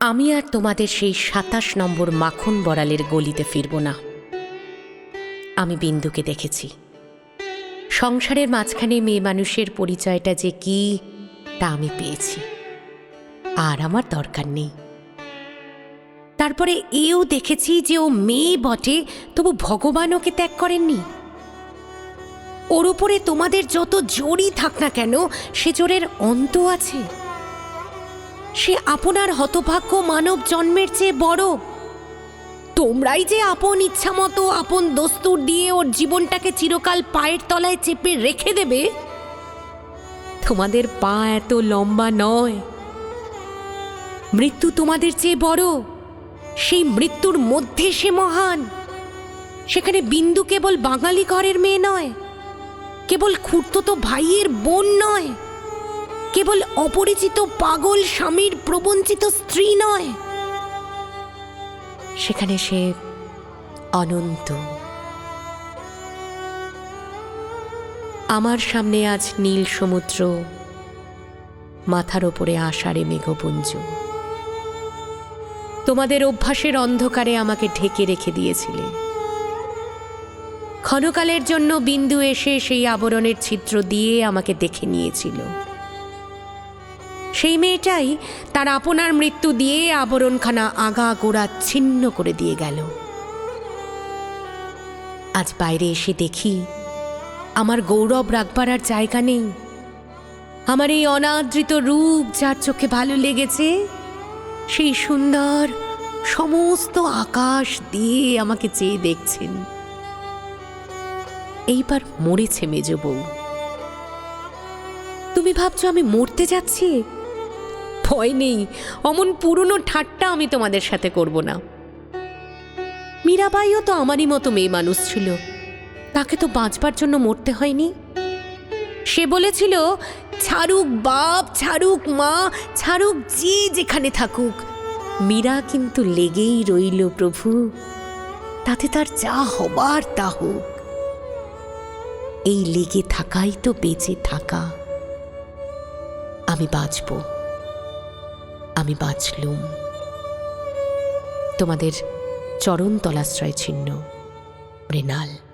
আমি আর তোমাদের সেই সাতাশ নম্বর মাখন বড়ালের গলিতে ফিরব না। আমি বিন্দুকে দেখেছি। সংসারের মাঝখানে মেয়ে মানুষের পরিচয়টা যে কি, তা আমি পেয়েছি। আর আমার দরকার নেই। তারপরে এও দেখেছি যে ও মেয়ে বটে, তবু ভগবান ওকে ত্যাগ করেননি। ওর উপরে তোমাদের যত জোরই থাক না কেন, সে জোরের অন্ত আছে। সে আপনার হতভাগ্য মানব জন্মের চেয়ে বড়। তোমরাই যে আপন ইচ্ছা মতো আপন দস্তুর দিয়ে ওর জীবনটাকে চিরকাল পায়ের তলায় চেপে রেখে দেবে, তোমাদের পা এত লম্বা নয়। মৃত্যু তোমাদের চেয়ে বড়। সেই মৃত্যুর মধ্যে সে মহান। সেখানে বিন্দু কেবল বাঙালি ঘরের মেয়ে নয়, কেবল খুঁড়তো তো ভাইয়ের বোন নয়। কেবল অপরিচিত পাগল স্বামীর প্রবঞ্চিত স্ত্রী নয়। সেখানে সে অনন্ত। আমার সামনে আজ নীল সমুদ্র, মাথার ওপরে আষাঢ়ে মেঘপুঞ্জ। তোমাদের অভ্যাসের অন্ধকারে আমাকে ঢেকে রেখে দিয়েছিলে। ক্ষণকালের জন্য বিন্দু এসে সেই আবরণের ছিদ্র দিয়ে আমাকে দেখে নিয়েছিল। সেই মেয়েটাই তার আপনার মৃত্যু দিয়ে আবরণখানা আগা গোড়া ছিন্ন করে দিয়ে গেল। আজ বাইরে এসে দেখি আমার গৌরব রাখবার আর জায়গা নেই। আমার এই অনাদৃত রূপ যার চোখে ভালো লেগেছে, সেই সুন্দর সমস্ত আকাশ দিয়ে আমাকে চেয়ে দেখছেন। এইবার মরেছে মেজ বউ। তুমি ভাবছ আমি মরতে যাচ্ছি? ভয় নেই। অমন পুরনো ঠাট্টা আমি তোমাদের সাথে করব না। মীরাবাইও তো আমারই মতো মেয়ে মানুষ ছিল। তাকে তো বাঁচবার জন্য মরতে হয়নি। সে বলেছিল, ছাড়ুক বাপ, ছাড়ুক মা, ছাড়ুক যে যেখানে থাকুক। মীরা কিন্তু লেগেই রইল প্রভু। তাতে তার যা হবার তা হোক। এই লেগে থাকাই তো বেঁচে থাকা। আমি বাঁচব। আমি বাঁচলুম। তোমাদের চরণ তলাশ্রয় ছিন্ন মৃণাল।